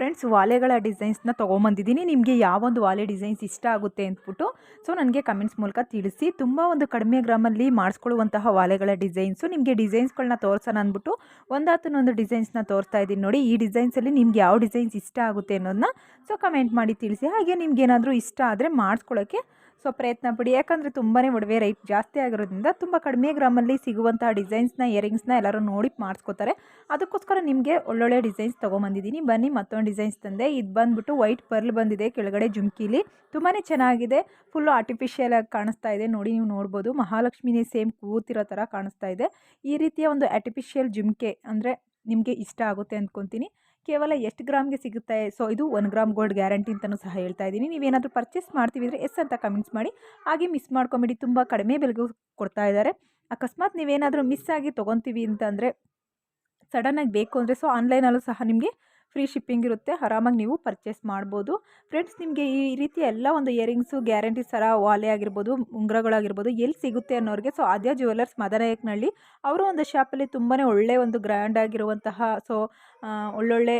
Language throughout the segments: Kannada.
ಫ್ರೆಂಡ್ಸ್, ವಾಲೆಗಳ ಡಿಸೈನ್ಸ್ನ ತೊಗೊಂಬಂದಿದ್ದೀನಿ. ನಿಮಗೆ ಯಾವೊಂದು ವಾಲೆ ಡಿಸೈನ್ಸ್ ಇಷ್ಟ ಆಗುತ್ತೆ ಅಂದ್ಬಿಟ್ಟು, ಸೊ ನನಗೆ ಕಮೆಂಟ್ಸ್ ಮೂಲಕ ತಿಳಿಸಿ. ತುಂಬ ಒಂದು ಕಡಿಮೆ ಗ್ರಾಮಲ್ಲಿ ಮಾಡಿಸ್ಕೊಳ್ಳುವಂತಹ ವಾಲೆಗಳ ಡಿಸೈನ್ಸು, ನಿಮಗೆ ಡಿಸೈನ್ಸ್ಗಳನ್ನ ತೋರಿಸೋಣ ಅಂದ್ಬಿಟ್ಟು ಒಂದಾತನೊಂದು ಡಿಸೈನ್ಸ್ನ ತೋರಿಸ್ತಾ ಇದ್ದೀನಿ ನೋಡಿ, ಈ ಡಿಸೈನ್ಸಲ್ಲಿ ನಿಮ್ಗೆ ಯಾವ ಡಿಸೈನ್ಸ್ ಇಷ್ಟ ಆಗುತ್ತೆ ಅನ್ನೋದನ್ನ, ಸೊ ಕಮೆಂಟ್ ಮಾಡಿ ತಿಳಿಸಿ. ಹಾಗೆ ನಿಮ್ಗೆ ಏನಾದರೂ ಇಷ್ಟ ಆದರೆ ಮಾಡಿಸ್ಕೊಳ್ಳೋಕ್ಕೆ ಸೊ ಪ್ರಯತ್ನ ಪಡಿ. ಯಾಕಂದರೆ ತುಂಬಾ ಒಡವೆ ರೈಟ್ ಜಾಸ್ತಿ ಆಗಿರೋದ್ರಿಂದ ತುಂಬ ಕಡಿಮೆ ಗ್ರಾಮಲ್ಲಿ ಸಿಗುವಂತಹ ಡಿಸೈನ್ಸ್ನ ಇಯರಿಂಗ್ಸ್ನ ಎಲ್ಲರೂ ನೋಡಿ ಮಾಡಿಸ್ಕೋತಾರೆ. ಅದಕ್ಕೋಸ್ಕರ ನಿಮಗೆ ಒಳ್ಳೊಳ್ಳೆ ಡಿಸೈನ್ಸ್ ತೊಗೊಂಬಂದಿದ್ದೀನಿ. ಬನ್ನಿ ಮತ್ತೊಂದು ಡಿಸೈನ್ಸ್ ತಂದೆ. ಇದು ಬಂದುಬಿಟ್ಟು ವೈಟ್ ಪರ್ಲ್ ಬಂದಿದೆ ಕೆಳಗಡೆ ಜುಮ್ಕಿಲಿ. ತುಂಬಾ ಚೆನ್ನಾಗಿದೆ. ಫುಲ್ಲು ಆರ್ಟಿಫಿಷಿಯಲ್ ಆಗಿ ಕಾಣಿಸ್ತಾ ಇದೆ. ನೋಡಿ ನೀವು ನೋಡ್ಬೋದು. ಮಹಾಲಕ್ಷ್ಮಿನೇ ಸೇಮ್ ಕೂತಿರೋ ಥರ ಕಾಣಿಸ್ತಾ ಇದೆ. ಈ ರೀತಿಯ ಒಂದು ಆರ್ಟಿಫಿಷಿಯಲ್ ಜುಮ್ಕೆ ಅಂದರೆ ನಿಮಗೆ ಇಷ್ಟ ಆಗುತ್ತೆ ಅಂದ್ಕೊತೀನಿ ಕೇವಲ ಎಷ್ಟು ಗ್ರಾಮ್ಗೆ ಸಿಗುತ್ತೆ? ಸೊ, ಇದು ಒನ್ ಗ್ರಾಮ್ ಗೋಲ್ಡ್ ಗ್ಯಾರಂಟಿ ಅಂತಲೂ ಸಹ ಹೇಳ್ತಾ ಇದ್ದೀನಿ. ನೀವೇನಾದರೂ ಪರ್ಚೇಸ್ ಮಾಡ್ತೀವಿ ಅಂದರೆ ಎಸ್ ಅಂತ ಕಮೆಂಟ್ಸ್ ಮಾಡಿ. ಹಾಗೆ ಮಿಸ್ ಮಾಡ್ಕೊಂಬಿಡಿ, ತುಂಬ ಕಡಿಮೆ ಬೆಲೆಗೂ ಕೊಡ್ತಾ ಇದ್ದಾರೆ. ಅಕಸ್ಮಾತ್ ನೀವೇನಾದರೂ ಮಿಸ್ ಆಗಿ ತೊಗೊತೀವಿ ಅಂತಂದರೆ, ಸಡನ್ನಾಗಿ ಬೇಕು ಅಂದರೆ, ಸೊ, ಆನ್ಲೈನಲ್ಲೂ ಸಹ ನಿಮಗೆ ಫ್ರೀ ಶಿಪ್ಪಿಂಗ್ ಇರುತ್ತೆ, ಆರಾಮಾಗಿ ನೀವು ಪರ್ಚೇಸ್ ಮಾಡ್ಬೋದು. ಫ್ರೆಂಡ್ಸ್, ನಿಮಗೆ ಈ ರೀತಿ ಎಲ್ಲ ಒಂದು ಇಯರಿಂಗ್ಸು ಗ್ಯಾರಂಟಿ ಸರ ವಾಲೆ ಆಗಿರ್ಬೋದು, ಉಂಗ್ರಗಳಾಗಿರ್ಬೋದು ಎಲ್ಲಿ ಸಿಗುತ್ತೆ ಅನ್ನೋರಿಗೆ, ಸೊ ಆದ್ಯ ಜ್ಯುವೆಲರ್ಸ್ ಮದನಾಯಕನಹಳ್ಳಿ, ಅವರು ಒಂದು ಶಾಪಲ್ಲಿ ತುಂಬಾ ಒಳ್ಳೆಯ ಒಂದು ಗ್ರ್ಯಾಂಡ್ ಆಗಿರುವಂತಹ, ಸೊ ಒಳ್ಳೊಳ್ಳೆ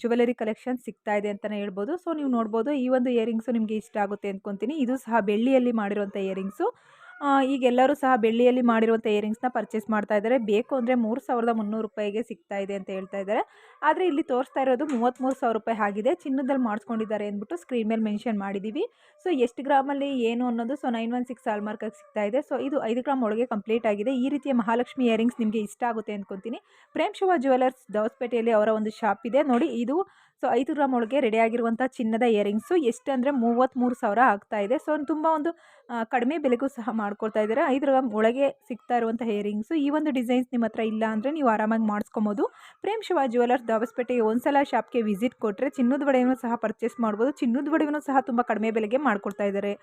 ಜ್ಯುವೆಲರಿ ಕಲೆಕ್ಷನ್ ಸಿಗ್ತಾ ಇದೆ ಅಂತಲೇ ಹೇಳ್ಬೋದು. ಸೊ, ನೀವು ನೋಡ್ಬೋದು ಈ ಒಂದು ಇಯರಿಂಗ್ಸು ನಿಮಗೆ ಇಷ್ಟ ಆಗುತ್ತೆ ಅಂದ್ಕೊತೀನಿ ಇದು ಸಹ ಬೆಳ್ಳಿಯಲ್ಲಿ ಮಾಡಿರುವಂಥ ಇಯರಿಂಗ್ಸು. ಈಗ ಎಲ್ಲರೂ ಸಹ ಬೆಳ್ಳಿಯಲ್ಲಿ ಮಾಡಿರುವಂಥ ಇಯರಿಂಗ್ಸ್ನ ಪರ್ಚೇಸ್ ಮಾಡ್ತಾ ಇದ್ದಾರೆ. ಬೇಕು ಅಂದರೆ ಮೂರು ಸಾವಿರದ ಮುನ್ನೂರು ರೂಪಾಯಿಗೆ ಸಿಗ್ತಾ ಇದೆ ಅಂತ ಹೇಳ್ತಾ ಇದ್ದಾರೆ. ಆದರೆ ಇಲ್ಲಿ ತೋರಿಸ್ತಾ ಇರೋದು ಮೂವತ್ತ್ಮೂರು ಸಾವಿರ ರೂಪಾಯಿ ಆಗಿದೆ. ಚಿನ್ನದಲ್ಲಿ ಮಾಡಿಸ್ಕೊಂಡಿದ್ದಾರೆ ಅಂದ್ಬಿಟ್ಟು ಸ್ಕ್ರೀನ್ ಮೇಲೆ ಮೆನ್ಷನ್ ಮಾಡಿದ್ದೀವಿ ಸೊ ಎಷ್ಟು ಗ್ರಾಮಲ್ಲಿ ಏನು ಅನ್ನೋದು ಸೊ ನೈನ್ ಒನ್ ಸಿಕ್ಸ್ ಆಲ್ಮಾರ್ಕಾಗಿ ಸಿಗ್ತಾ ಇದೆ. ಸೊ ಇದು ಐದು ಗ್ರಾಮ್ ಒಳಗೆ ಕಂಪ್ಲೀಟ್ ಆಗಿದೆ. ಈ ರೀತಿಯ ಮಹಾಲಕ್ಷ್ಮಿ ಇಯರಿಂಗ್ಸ್ ನಿಮಗೆ ಇಷ್ಟ ಆಗುತ್ತೆ ಅಂದ್ಕೊತೀನಿ ಪ್ರೇಮ್ ಶಿವ ಜ್ಯುವೆಲರ್ಸ್ ದವಸ್ಪೇಟೆಯಲ್ಲಿ ಅವರ ಒಂದು ಶಾಪ್ ಇದೆ. ನೋಡಿ, ಇದು ಸೊ ಐದು ಗ್ರಾಮ್ ಒಳಗೆ ರೆಡಿ ಆಗಿರುವಂಥ ಚಿನ್ನದ ಇಯರಿಂಗ್ಸು ಎಷ್ಟು ಅಂದರೆ ಮೂವತ್ತ್ಮೂರು ಸಾವಿರ ಆಗ್ತಾ ಇದೆ. ಸೊ ತುಂಬ ಒಂದು ಕಡಿಮೆ ಬೆಲೆಗೂ ಸಹ ಮಾಡ್ಕೊಳ್ತಾ ಇದ್ದಾರೆ. ಐದು ಗ್ರಾಮ್ ಒಳಗೆ ಸಿಗ್ತಾ ಇರುವಂಥ ಇಯರಿಂಗ್ಸು ಈ ಒಂದು ಡಿಸೈನ್ಸ್ ನಿಮ್ಮ ಹತ್ರ ಇಲ್ಲ ಅಂದರೆ ನೀವು ಆರಾಮಾಗಿ ಮಾಡಿಸ್ಕೊಬೋದು. ಪ್ರೇಮ್ ಶಿವ ಜ್ಯುವೆಲರ್ಸ್ ದಾವಸ್ಪೇಟೆಗೆ ಒಂದ್ಸಲ ಶಾಪ್ಗೆ ವಿಸಿಟ್ ಕೊಟ್ಟರೆ ಚಿನ್ನದ ಒಡೆಯನ್ನು ಸಹ ಪರ್ಚೇಸ್ ಮಾಡ್ಬೋದು. ಚಿನ್ನದ ಒಡೆಯನ್ನು ಸಹ ತುಂಬ ಕಡಿಮೆ ಬೆಲೆಗೆ ಮಾಡ್ಕೊಡ್ತಾ ಇದ್ದಾರೆ.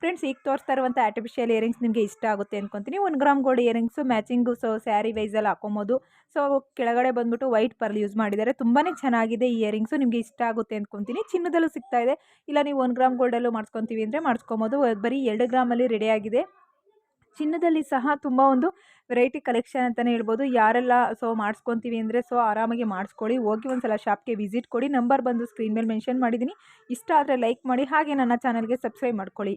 ಫ್ರೆಂಡ್ಸ್ ಈಗ ತೋರಿಸ್ತಾ ಇರುವಂಥ ಆರ್ಟಿಫಿಷಿಯಲ್ ಇಯರಿಂಗ್ಸ್ ನಿಮಗೆ ಇಷ್ಟ ಆಗುತ್ತೆ ಅಂದ್ಕೊತೀನಿ ಒಂದು gram gold earrings matching so sari ವೈಸಲ್ಲಿ ಹಾಕೊಬೋದು. ಸೊ ಕೆಳಗಡೆ ಬಂದ್ಬಿಟ್ಟು ವೈಟ್ ಪರ್ಲ್ ಯೂಸ್ ಮಾಡಿದ್ದಾರೆ ತುಂಬಾ ಚೆನ್ನಾಗಿದೆ ಇಯರಿಂಗ್ಸು ನಿಮಗೆ ಇಷ್ಟ ಆಗುತ್ತೆ ಅಂದ್ಕೊತೀನಿ ಚಿನ್ನದಲ್ಲೂ ಸಿಗ್ತಾ ಇದೆ. ಇಲ್ಲ, ನೀವು ಒಂದು ಗ್ರಾಮ್ ಗೋಲ್ಡಲ್ಲೂ ಮಾಡ್ಸ್ಕೊತೀವಿ ಅಂದರೆ ಮಾಡಿಸ್ಕೊಬೋದು. ಬರೀ ಎರಡು ಗ್ರಾಮಲ್ಲಿ ರೆಡಿಯಾಗಿದೆ ಚಿನ್ನದಲ್ಲಿ ಸಹ ತುಂಬ ಒಂದು ವೆರೈಟಿ ಕಲೆಕ್ಷನ್ ಅಂತಲೇ ಹೇಳ್ಬೋದು. ಯಾರೆಲ್ಲ ಸೊ ಮಾಡಿಸ್ಕೊತೀವಿ ಅಂದರೆ ಸೊ ಆರಾಮಾಗಿ ಮಾಡಿಸ್ಕೊಳ್ಳಿ. ಹೋಗಿ ಒಂದು ಸಲ ಶಾಪ್ಗೆ ವಿಸಿಟ್ ಕೊಡಿ. ನಂಬರ್ ಬಂದು ಸ್ಕ್ರೀನ್ ಮೇಲೆ ಮೆನ್ಷನ್ ಮಾಡಿದ್ದೀನಿ. ಇಷ್ಟ ಆದರೆ ಲೈಕ್ ಮಾಡಿ. ಹಾಗೆ ನನ್ನ ಚಾನಲ್ಗೆ ಸಬ್ಸ್ಕ್ರೈಬ್ ಮಾಡ್ಕೊಳ್ಳಿ.